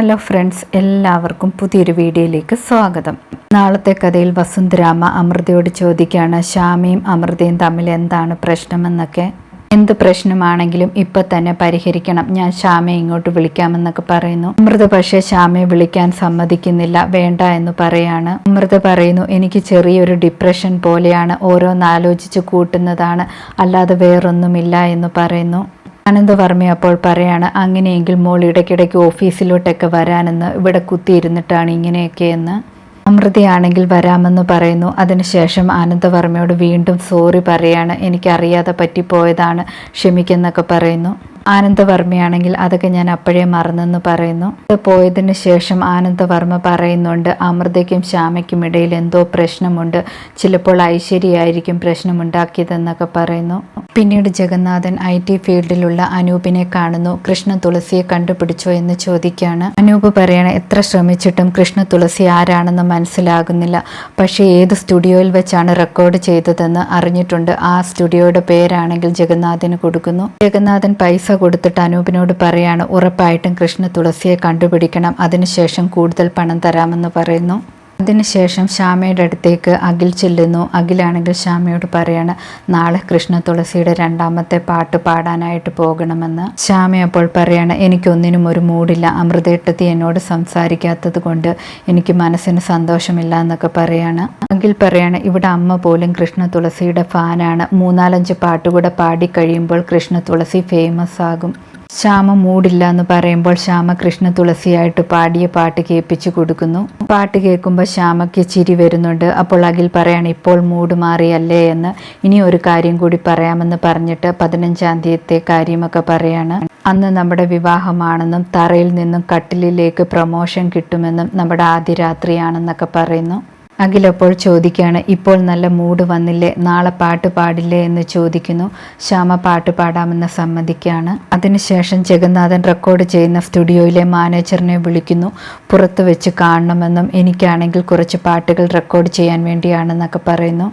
Hello friends എല്ലാവർക്കും പുതിയൊരു വീഡിയോയിലേക്ക് സ്വാഗതം. നാളത്തെ കഥയിൽ വസുന്ധരാമ അമൃതയോട് ചോദിക്കുകയാണ് ശ്യാമയും അമൃതയും തമ്മിൽ എന്താണ് പ്രശ്നമെന്നൊക്കെ. എന്ത് പ്രശ്നമാണെങ്കിലും ഇപ്പം തന്നെ പരിഹരിക്കണം. ഞാൻ ശ്യാമയെ ഇങ്ങോട്ട് വിളിക്കാമെന്നൊക്കെ പറയുന്നു. അമൃത പക്ഷേ ശ്യാമയെ വിളിക്കാൻ സമ്മതിക്കുന്നില്ല വേണ്ട എന്ന് പറയാണ്. അമൃത പറയുന്നു എനിക്ക് ചെറിയൊരു ഡിപ്രഷൻ പോലെയാണ്. ഓരോന്നാലോചിച്ച് കൂട്ടുന്നതാണ്. അല്ലാതെ വേറൊന്നുമില്ല എന്ന് പറയുന്നു. അനന്തവർമ്മ അപ്പോൾ പറയാണ് അങ്ങനെയെങ്കിൽ മോൾ ഇടയ്ക്കിടയ്ക്ക് ഓഫീസിലോട്ടൊക്കെ വരാനെന്ന് ഇവിടെ കുത്തിയിരുന്നിട്ടാണ് ഇങ്ങനെയൊക്കെയെന്ന് അമൃതയാണെങ്കിൽ വരാമെന്ന് പറയുന്നു. അതിനുശേഷം ആനന്ദവർമ്മയോട് വീണ്ടും സോറി പറയാണ്. എനിക്കറിയാതെ പറ്റിപ്പോയതാണ്. ക്ഷമിക്കെന്നൊക്കെ പറയുന്നു. ആനന്ദവർമ്മയാണെങ്കിൽ അതൊക്കെ ഞാൻ അപ്പോഴേ മറന്നെന്ന് പറയുന്നു. പോയതിന് ശേഷം ആനന്ദവർമ്മ പറയുന്നുണ്ട് അമൃതയ്ക്കും ശ്യാമയ്ക്കും ഇടയിൽ എന്തോ പ്രശ്നമുണ്ട്. ചിലപ്പോൾ ഐശ്വര്യയായിരിക്കും പ്രശ്നമുണ്ടാക്കിയതെന്നൊക്കെ പറയുന്നു. പിന്നീട് ജഗന്നാഥൻ ഐ ടി ഫീൽഡിലുള്ള അനൂപിനെ കാണുന്നു. കൃഷ്ണ തുളസിയെ കണ്ടുപിടിച്ചോ എന്ന് ചോദിക്കുകയാണ് അനൂപ് പറയണ എത്ര ശ്രമിച്ചിട്ടും കൃഷ്ണ തുളസി ആരാണെന്ന് മനസ്സിലാകുന്നില്ല. പക്ഷേ ഏത് സ്റ്റുഡിയോയിൽ വെച്ചാണ് റെക്കോർഡ് ചെയ്തതെന്ന് അറിഞ്ഞിട്ടുണ്ട്. ആ സ്റ്റുഡിയോയുടെ പേരാണെങ്കിൽ ജഗന്നാഥന് കൊടുക്കുന്നു. ജഗന്നാഥൻ പൈസ കൊടുത്തിട്ട് അനൂപിനോട് പറയാണ് ഉറപ്പായിട്ടും കൃഷ്ണ തുളസിയെ കണ്ടുപിടിക്കണം. അതിനുശേഷം കൂടുതൽ പണം തരാമെന്ന് പറയുന്നു. അതിനുശേഷം ശ്യാമയുടെ അടുത്തേക്ക് അഖിൽ ചെല്ലുന്നു. അഖിലാണെങ്കിൽ ശ്യാമയോട് പറയാണ് നാളെ കൃഷ്ണ തുളസിയുടെ രണ്ടാമത്തെ പാട്ട് പാടാനായിട്ട് പോകണമെന്ന്. ശ്യാമ അപ്പോൾ പറയാണ് എനിക്കൊന്നിനും ഒരു മൂടില്ല. അമൃതേട്ടത്തി എന്നോട് സംസാരിക്കാത്തത് കൊണ്ട് എനിക്ക് മനസ്സിന് സന്തോഷമില്ല എന്നൊക്കെ പറയാണ്. അഖിൽ പറയാണ് ഇവിടെ അമ്മ പോലും കൃഷ്ണ തുളസിയുടെ ഫാനാണ്. മൂന്നാലഞ്ച് പാട്ടുകൂടെ പാടിക്കഴിയുമ്പോൾ കൃഷ്ണ തുളസി ഫേമസ് ആകും ശ്യാമ മൂടില്ല എന്ന് പറയുമ്പോൾ ശ്യാമ കൃഷ്ണ തുളസിയായിട്ട് പാടിയ പാട്ട് കേൾപ്പിച്ചു കൊടുക്കുന്നു. പാട്ട് കേൾക്കുമ്പോൾ ശ്യാമയ്ക്ക് ചിരി വരുന്നുണ്ട്. അപ്പോൾ അഖിൽ പറയാണ് ഇപ്പോൾ മൂട് മാറിയല്ലേ എന്ന്. ഇനി ഒരു കാര്യം കൂടി പറയാമെന്ന് പറഞ്ഞിട്ട് പതിനഞ്ചാം തീയതിത്തെ കാര്യമൊക്കെ പറയാണ്. അന്ന് നമ്മുടെ വിവാഹമാണെന്നും തറയിൽ നിന്നും കട്ടിലിലേക്ക് പ്രൊമോഷൻ കിട്ടുമെന്നും നമ്മുടെ ആദ്യ രാത്രിയാണെന്നൊക്കെ പറയുന്നു. അഖിലപ്പോൾ ചോദിക്കുകയാണ് ഇപ്പോൾ നല്ല മൂഡ് വന്നില്ലേ? നാളെ പാട്ട് പാടില്ലേ? എന്ന് ചോദിക്കുന്നു. ശ്യാമ പാട്ട് പാടാമെന്ന് സമ്മതിക്കുകയാണ്. അതിനുശേഷം ജഗന്നാഥൻ റെക്കോർഡ് ചെയ്യുന്ന സ്റ്റുഡിയോയിലെ മാനേജറിനെ വിളിക്കുന്നു. പുറത്ത് വെച്ച് കാണണമെന്നും എനിക്കാണെങ്കിൽ കുറച്ച് പാട്ടുകൾ റെക്കോർഡ് ചെയ്യാൻ വേണ്ടിയാണെന്നൊക്കെ പറയുന്നു.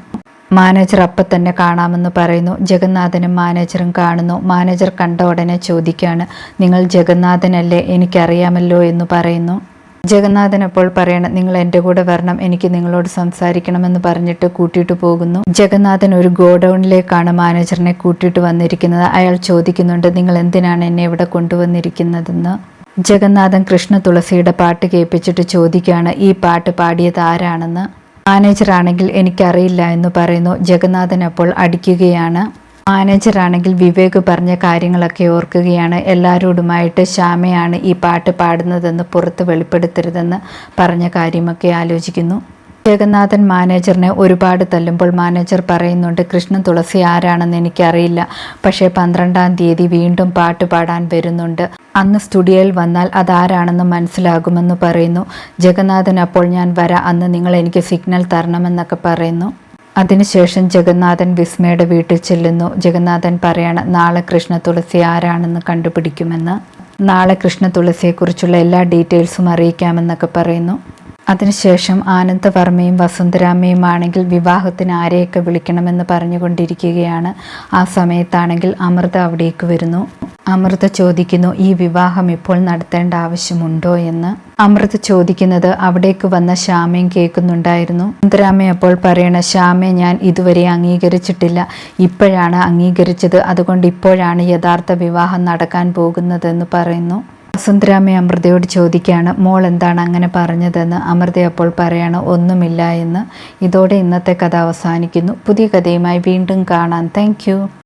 മാനേജർ അപ്പം തന്നെ കാണാമെന്ന് പറയുന്നു. ജഗന്നാഥനും മാനേജറും കാണുന്നു. മാനേജർ കണ്ട ഉടനെ ചോദിക്കുകയാണ് നിങ്ങൾ ജഗന്നാഥനല്ലേ? എനിക്കറിയാമല്ലോ എന്ന് പറയുന്നു. ജഗന്നാഥൻ അപ്പോൾ പറയണം നിങ്ങൾ എന്റെ കൂടെ വരണം എനിക്ക് നിങ്ങളോട് സംസാരിക്കണമെന്ന് പറഞ്ഞിട്ട് കൂട്ടിയിട്ട് പോകുന്നു. ജഗന്നാഥൻ ഒരു ഗോഡൌണിലേക്കാണ് മാനേജറിനെ കൂട്ടിയിട്ട് വന്നിരിക്കുന്നത്. അയാൾ ചോദിക്കുന്നുണ്ട് നിങ്ങൾ എന്തിനാണ് എന്നെ ഇവിടെ കൊണ്ടുവന്നിരിക്കുന്നതെന്ന്? ജഗന്നാഥൻ കൃഷ്ണ തുളസിയുടെ പാട്ട് കേൾപ്പിച്ചിട്ട് ചോദിക്കുകയാണ് ഈ പാട്ട് പാടിയത് ആരാണെന്ന്? മാനേജർ ആണെങ്കിൽ എനിക്കറിയില്ല എന്ന് പറയുന്നു. ജഗന്നാഥൻ അപ്പോൾ അടിക്കുകയാണ്. മാനേജറാണെങ്കിൽ വിവേക് പറഞ്ഞ കാര്യങ്ങളൊക്കെ ഓർക്കുകയാണ്. എല്ലാവരോടുമായിട്ട് ശ്യാമയാണ് ഈ പാട്ട് പാടുന്നതെന്ന് പുറത്ത് വെളിപ്പെടുത്തരുതെന്ന് പറഞ്ഞ കാര്യമൊക്കെ ആലോചിക്കുന്നു. ജഗന്നാഥൻ മാനേജറിനെ ഒരുപാട് തല്ലുമ്പോൾ മാനേജർ പറയുന്നുണ്ട് കൃഷ്ണൻ തുളസി ആരാണെന്ന് എനിക്കറിയില്ല. പക്ഷേ പന്ത്രണ്ടാം തീയതി വീണ്ടും പാട്ട് പാടാൻ വരുന്നുണ്ട്. അന്ന് സ്റ്റുഡിയോയിൽ വന്നാൽ അതാരാണെന്ന് മനസ്സിലാകുമെന്ന് പറയുന്നു. ജഗന്നാഥൻ അപ്പോൾ ഞാൻ വരാം. അന്ന് നിങ്ങൾ എനിക്ക് സിഗ്നൽ തരണമെന്നൊക്കെ പറയുന്നു. അതിനുശേഷം ജഗന്നാഥൻ വിസ്മയുടെ വീട്ടിൽ ചെല്ലുന്നു. ജഗന്നാഥൻ പറയാണ് നാളെ കൃഷ്ണ തുളസി ആരാണെന്ന് കണ്ടുപിടിക്കുമെന്ന്. നാളെ കൃഷ്ണ തുളസിയെക്കുറിച്ചുള്ള എല്ലാ ഡീറ്റെയിൽസും അറിയിക്കാമെന്നൊക്കെ പറയുന്നു. അതിനുശേഷം ആനന്ദവർമ്മയും വസുന്ധരാമ്മയും ആണെങ്കിൽ വിവാഹത്തിന് ആരെയൊക്കെ വിളിക്കണമെന്ന് പറഞ്ഞുകൊണ്ടിരിക്കുകയാണ്. ആ സമയത്താണെങ്കിൽ അമൃത അവിടേക്ക് വരുന്നു. അമൃത ചോദിക്കുന്നു ഈ വിവാഹം ഇപ്പോൾ നടത്തേണ്ട ആവശ്യമുണ്ടോ? എന്ന്. അമൃത ചോദിക്കുന്നത് അവിടേക്ക് വന്ന ശ്യാമയും കേൾക്കുന്നുണ്ടായിരുന്നു. സുന്ദരാമ്മ അപ്പോൾ പറയണ ശ്യാമയെ ഞാൻ ഇതുവരെ അംഗീകരിച്ചിട്ടില്ല. ഇപ്പോഴാണ് അംഗീകരിച്ചത്. അതുകൊണ്ട് ഇപ്പോഴാണ് യഥാർത്ഥ വിവാഹം നടക്കാൻ പോകുന്നതെന്ന് പറയുന്നു. വസുന്ധരാമ അമൃതയോട് ചോദിക്കുകയാണ് മോൾ എന്താണ് അങ്ങനെ പറഞ്ഞതെന്ന്? അമൃത അപ്പോൾ പറയാണ് ഒന്നുമില്ല എന്ന്. ഇതോടെ ഇന്നത്തെ കഥ അവസാനിക്കുന്നു. പുതിയ കഥയുമായി വീണ്ടും കാണാം. താങ്ക്